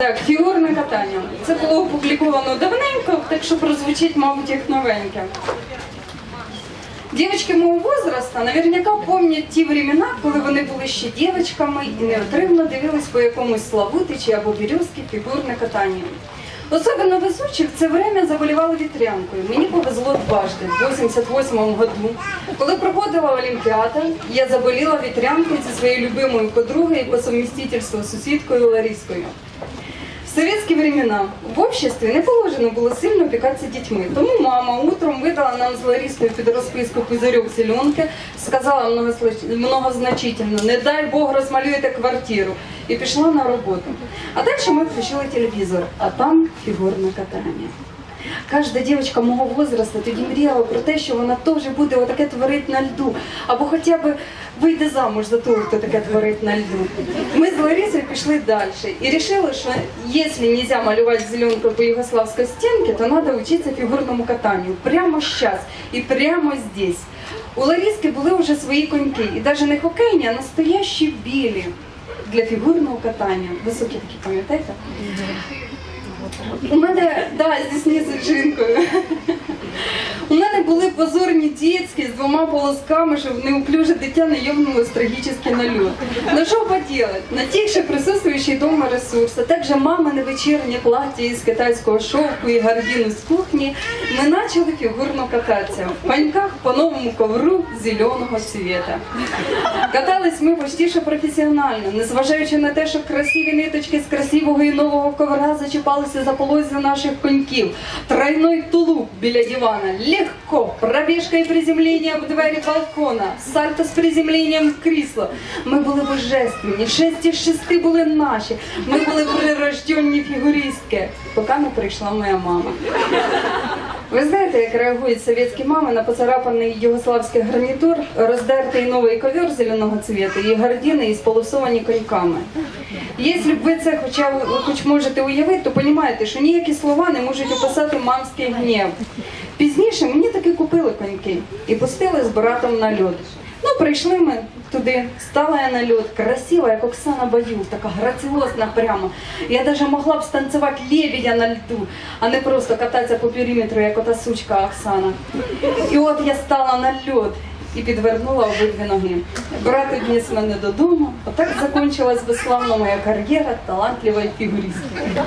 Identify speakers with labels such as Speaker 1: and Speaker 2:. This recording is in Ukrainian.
Speaker 1: Так, фігурне катання. Це було опубліковано давненько, так що прозвучить, мабуть, як новеньке. Девочки моего возраста наверняка помнять ті времена, коли вони були ще дівчатками і неотривно дивились по якомусь Славутичі або Бірюзки фігурне катання. Особенно везучих це время заболівали вітрянкою. Мені повезло дважди, в 88-му году. Коли проходила Олімпіада, я заболіла вітрянкою зі своєю любимою подругою і по совмістительству сусідкою Ларіскою. В советские времена в обществе не положено було сильно опікатися дітьми. Тому мама утром видала нам з Ларіскою під розписку пузирьок зеленки, сказала многозначительно, не дай Бог розмалюєте квартиру. І пішла на роботу. А далі ми включили телевізор, а там фігурне катання. Кожна дівчинка мого возрасту тоді мріяла про те, що вона теж буде отаке творити на льду, або хоча б вийде замуж за того, хто таке творить на льду. Ми з Ларисою пішли далі і вирішили, що якщо не можна малювати зеленку по югославській стінці, то треба вчитися фігурному катанню прямо зараз і прямо здесь. У Лариски були вже свої коньки, і навіть не хокейні, а настоящі білі для фігурного катання. Високі такі, пам'ятаєте? У мене, да, зі снізочинкою. Були позорні дітські з двома полосками, щоб неуклюже дитя не трагічний нальот. Ну що поделать? На тих же присутствующий дома ресурс, а также мамине вечірнє плаття із китайського шовку і гардіну з кухні, ми почали фігурно кататися в паньках по новому ковру зеленого цвета. Катались ми почти професіонально, незважаючи на те, що красиві ниточки з красивого і нового ковра зачіпалися за полозя наших коньків. Тройной тулуп біля дивана. Легко. Пробіжка і приземлення в двері балкона. Сальто з приземленням в крісло. Ми були божественні. Шесть із шести були наші. Ми були прирожденні фігуристки. Поки не прийшла моя мама. Ви знаєте, як реагують совєтські мами на поцарапаний югославський гарнітур, роздертий новий ковер зеленого цвіту і гардини із полосовані коньками. Якщо б ви це хоча б хоч можете уявити, то розумієте, що ніякі слова не можуть описати мамський гнів. Пізніше мені купили коньки і пустили з братом на льод. Ну, прийшли ми туди, стала я на льод, красива, як Оксана Баюк, така граціозна прямо. Я навіть могла б станцювати лебедя на льду, а не просто кататися по периметру, як ота сучка Оксана. І от я стала на льод і підвернула обидві ноги. Брат відніс мене додому. Отак закінчилась безславна моя кар'єра талантливої фігуристки.